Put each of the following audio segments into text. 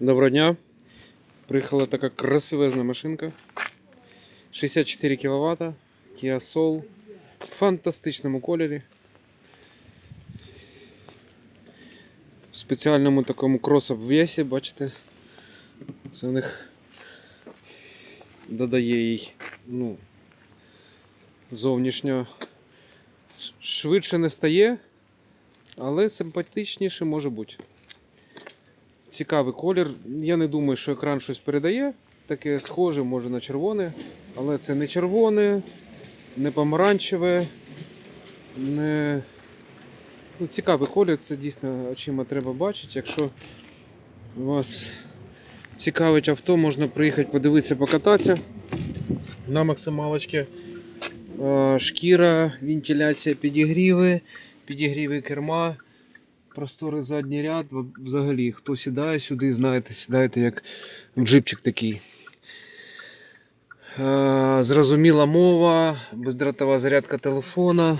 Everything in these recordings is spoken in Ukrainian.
Доброго дня. Приїхала така красивезна машинка. 64 кВт. Kia Soul. В фантастичному кольорі. В спеціальному такому крос-обвесі, бачите. Це у них додає їй ну, зовнішньо швидше не стає, але симпатичніше може бути. Цікавий колір. Я не думаю, що екран щось передає. Таке схоже, може на червоне, але це не червоне, не помаранчеве, не. Ну, цікавий колір, це дійсно очима треба бачити. Якщо вас цікавить авто, можна приїхати подивитися, покататися на максималочці. Е, Шкіра, вентиляція, підігріви, підігріви керма, просторий задній ряд. Взагалі, хто сідає сюди, знаєте, сідаєте як джипчик такий. Е, Зрозуміла мова, бездротова зарядка телефона.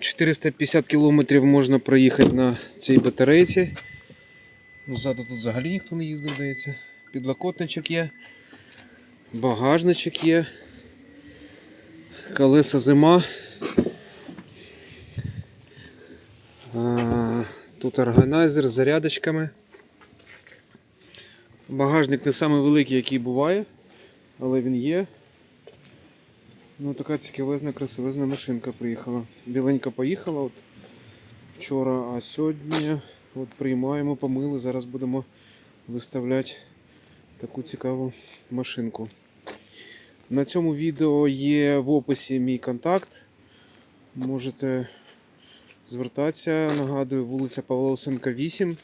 450 км можна проїхати на цій батарейці. Ну, Ззаду тут взагалі ніхто не їздив, здається. Підлокотничок є, багажничок є, колеса зима. А, Тут органайзер з зарядочками. Багажник не самий великий, який буває, але він є. Ну, така цікавезна, красивезна машинка приїхала. Біленька поїхала от вчора, а сьогодні от приймаємо, помили. Зараз будемо виставляти таку цікаву машинку. На цьому відео є в описі мій контакт. Можете звертатися. Нагадую, вулиця Павла Осенка 8.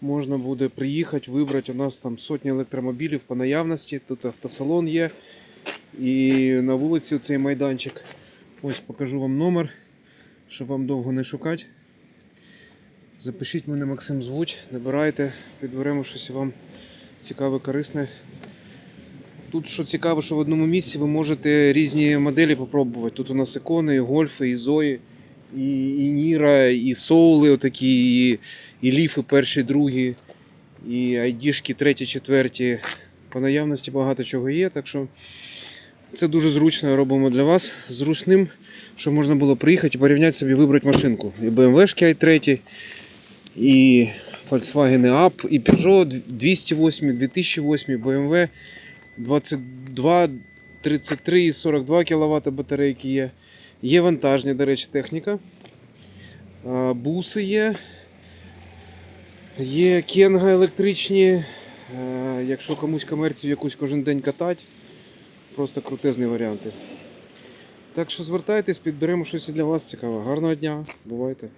Можна буде приїхати, вибрати. У нас там сотні електромобілів по наявності. Тут автосалон є. І на вулиці цей майданчик. Ось покажу вам номер, щоб вам довго не шукати. Запишіть мене Максим звуть, набирайте, підберемо щось вам цікаве, корисне. Тут що цікаво, що в одному місці ви можете різні моделі попробувати. Тут у нас ікони, і гольфи, і зої, і, і Ніра, і соули, отакі, і, і ліфи перші, другі, і айдішки треті, четверті. По наявності багато чого є, так що це дуже зручно робимо для вас. Зручним, щоб можна було приїхати і порівняти собі, вибрати машинку. І BMW i3, і Volkswagen Up, і Peugeot 208, 2008, BMW 22, 33 і 42 кВт батарейки є. Є вантажні, до речі, техніка. Буси є. Є кенга електричні. Е, Якщо комусь комерцію якусь кожен день катати, просто крутезні варіанти. Так що звертайтесь, підберемо щось для вас цікаве. Гарного дня, бувайте!